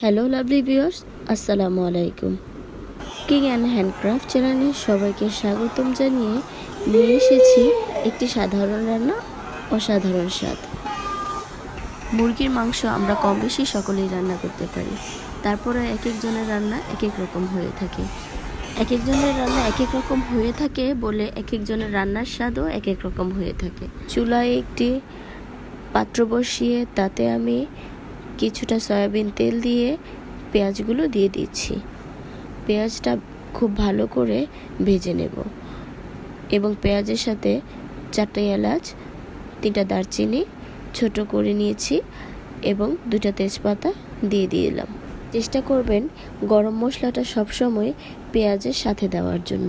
Hello lovely viewers আসসালামু আলাইকুম cooking and handcraft চ্যানেলে সবাইকে স্বাগতম জানিয়ে নিয়ে এসেছি একটি সাধারণ রান্না, অসাধারণ স্বাদ। মুরগির মাংস আমরা কম বেশি সকলেই রান্না করতে পারি। তারপরে এক একজনের রান্না এক এক রকম হয়ে থাকে। এক একজনের রান্না এক এক রকম হয়ে থাকে বলে এক একজনের রান্নার স্বাদও এক এক রকম হয়ে থাকে। চুলায় একটি পাত্র বসিয়ে তাতে আমি কিছুটা সয়াবিন তেল দিয়ে পেঁয়াজগুলো দিয়ে দিচ্ছি। পেঁয়াজটা খুব ভালো করে ভেজে নেব এবং পেঁয়াজের সাথে চারটে এলাচ, তিনটা দারচিনি ছোট করে নিয়েছি এবং দুটা তেজপাতা দিয়ে দিলাম। চেষ্টা করবেন গরম মশলাটা সবসময় পেঁয়াজের সাথে দেওয়ার জন্য।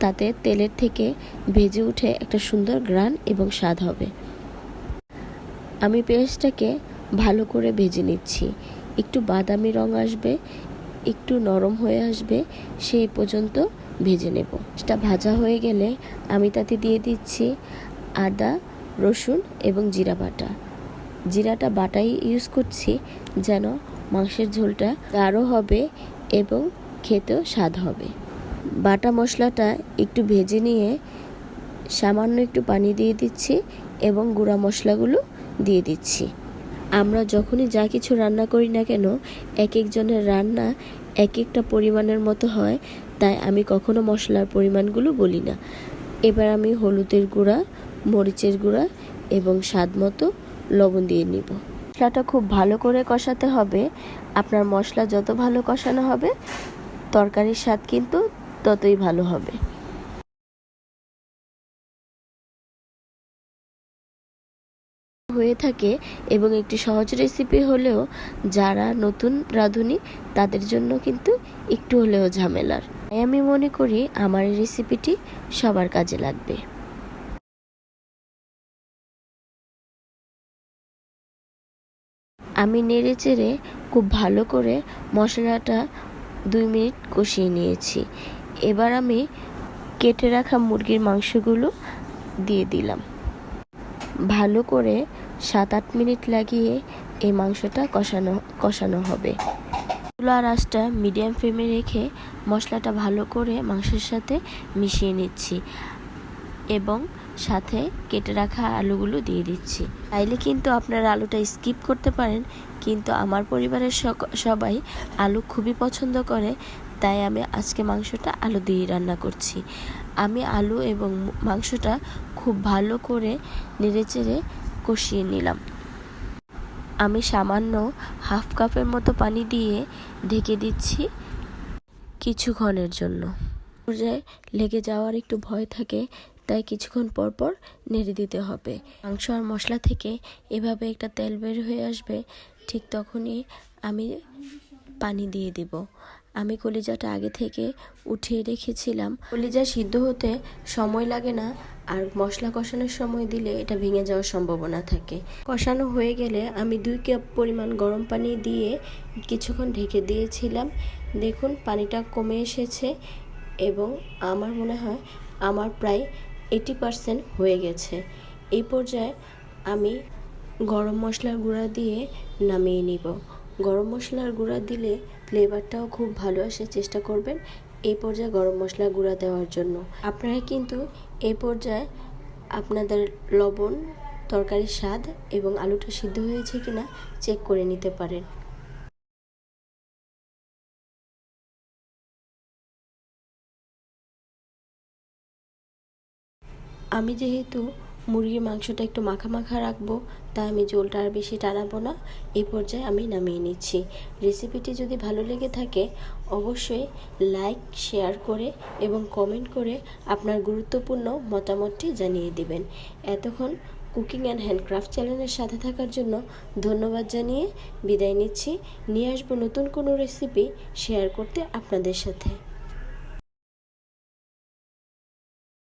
তাতে তেলের থেকে ভেজে উঠে একটা সুন্দর গ্রান এবং স্বাদ হবে। আমি পেঁয়াজটাকে ভালো করে ভেজে নিচ্ছি। একটু বাদামি রং আসবে, একটু নরম হয়ে আসবে সেই পর্যন্ত ভেজে নেব। সেটা ভাজা হয়ে গেলে আমি তাতে দিয়ে দিচ্ছি আদা, রসুন এবং জিরা বাটা। জিরাটা বাটাই ইউজ করছি যেন মাংসের ঝোলটা গাঢ় হবে এবং খেতেও স্বাদ হবে। বাটা মশলাটা একটু ভেজে নিয়ে সামান্য একটু পানি দিয়ে দিচ্ছি এবং গুঁড়া মশলাগুলো দিয়ে দিচ্ছি। আমরা যখনই যা কিছু রান্না করি না কেন, এক একজনের রান্না এক একটা পরিমাণের মতো হয়, তাই আমি কখনো মশলার পরিমাণগুলো বলি না। এবার আমি হলুদের গুঁড়া, মরিচের গুঁড়া এবং স্বাদ মতো লবণ দিয়ে নিব। মশলাটা খুব ভালো করে কষাতে হবে। আপনার মশলা যত ভালো কষানো হবে, তরকারির স্বাদ কিন্তু ততই ভালো হবে। হয়ে থাকে এবং একটি সহজ রেসিপি হলেও যারা নতুন রাঁধুনি, তাদের জন্য কিন্তু একটু হলেও ঝামেলার। তাই আমি মনে করি আমার রেসিপিটি সবার কাজে লাগবে। আমি নেড়ে চেড়ে খুব ভালো করে মশলাটা দুই মিনিট কষিয়ে নিয়েছি। এবার আমি কেটে রাখা মুরগির মাংসগুলো দিয়ে দিলাম। ভালো করে সাত আট মিনিট লাগিয়ে এই মাংসটা কষানো কষানো হবে। চুলার আঁচটা মিডিয়াম ফ্লেমে রেখে মশলাটা ভালো করে মাংসের সাথে মিশিয়ে নিচ্ছি এবং সাথে কেটে রাখা আলুগুলো দিয়ে দিচ্ছি। চাইলে কিন্তু আপনারা আলুটা স্কিপ করতে পারেন, কিন্তু আমার পরিবারের সবাই আলু খুবই পছন্দ করে, তাই আমি আজকে মাংসটা আলু দিয়ে রান্না করছি। আমি আলু এবং মাংসটা খুব ভালো করে নেড়েচেড়ে কষিয়ে নিলাম। আমি সামান্য হাফ কাপের মতো পানি দিয়ে ঢেকে দিচ্ছি কিছুক্ষণের জন্য। পর্যায়ে লেগে যাওয়ার একটু ভয় থাকে, তাই কিছুক্ষণ পর পর নেড়ে দিতে হবে। মাংস আর মশলা থেকে এভাবে একটা তেল বের হয়ে আসবে, ঠিক তখনই আমি পানি দিয়ে দিব। আমি কলিজাটা আগে থেকে উঠিয়ে রেখেছিলাম। কলিজা সিদ্ধ হতে সময় লাগে না আর মশলা কষানোর সময় দিলে এটা ভেঙে যাওয়ার সম্ভাবনা থাকে। কষানো হয়ে গেলে আমি দুই কাপ পরিমাণ গরম পানি দিয়ে কিছুক্ষণ ঢেকে দিয়েছিলাম। দেখুন, পানিটা কমে এসেছে এবং আমার মনে হয় আমার প্রায় এইটি পারসেন্ট হয়ে গেছে। এই পর্যায়ে আমি গরম মশলার গুঁড়া দিয়ে নামিয়ে নিব। গরম মশলার গুঁড়া দিলে ফ্লেভারটাও খুব ভালো আসে, চেষ্টা করবেন এই পর্যায়ে গরম মশলা গুঁড়া দেওয়ার জন্য। আপনারা কিন্তু এই পর্যায়ে আপনাদের লবণ, তরকারির স্বাদ এবং আলুটা সিদ্ধ হয়েছে কিনা চেক করে নিতে পারেন। আমি যেহেতু মুরগির মাংসটা একটু মাখা মাখা রাখব, তাই আমি জলটা আর বেশি টানাবো না। এই পর্যায়ে আমি নামিয়ে নিচ্ছি। রেসিপিটি যদি ভালো লেগে থাকে, অবশ্যই লাইক, শেয়ার করে এবং কমেন্ট করে আপনার গুরুত্বপূর্ণ মতামতটি জানিয়ে দিবেন। এতক্ষণ কুকিং অ্যান্ড হ্যান্ডক্রাফট চ্যানেলের সাথে থাকার জন্য ধন্যবাদ জানিয়ে বিদায় নিচ্ছি। নিয়ে আসব নতুন কোনো রেসিপি শেয়ার করতে আপনাদের সাথে।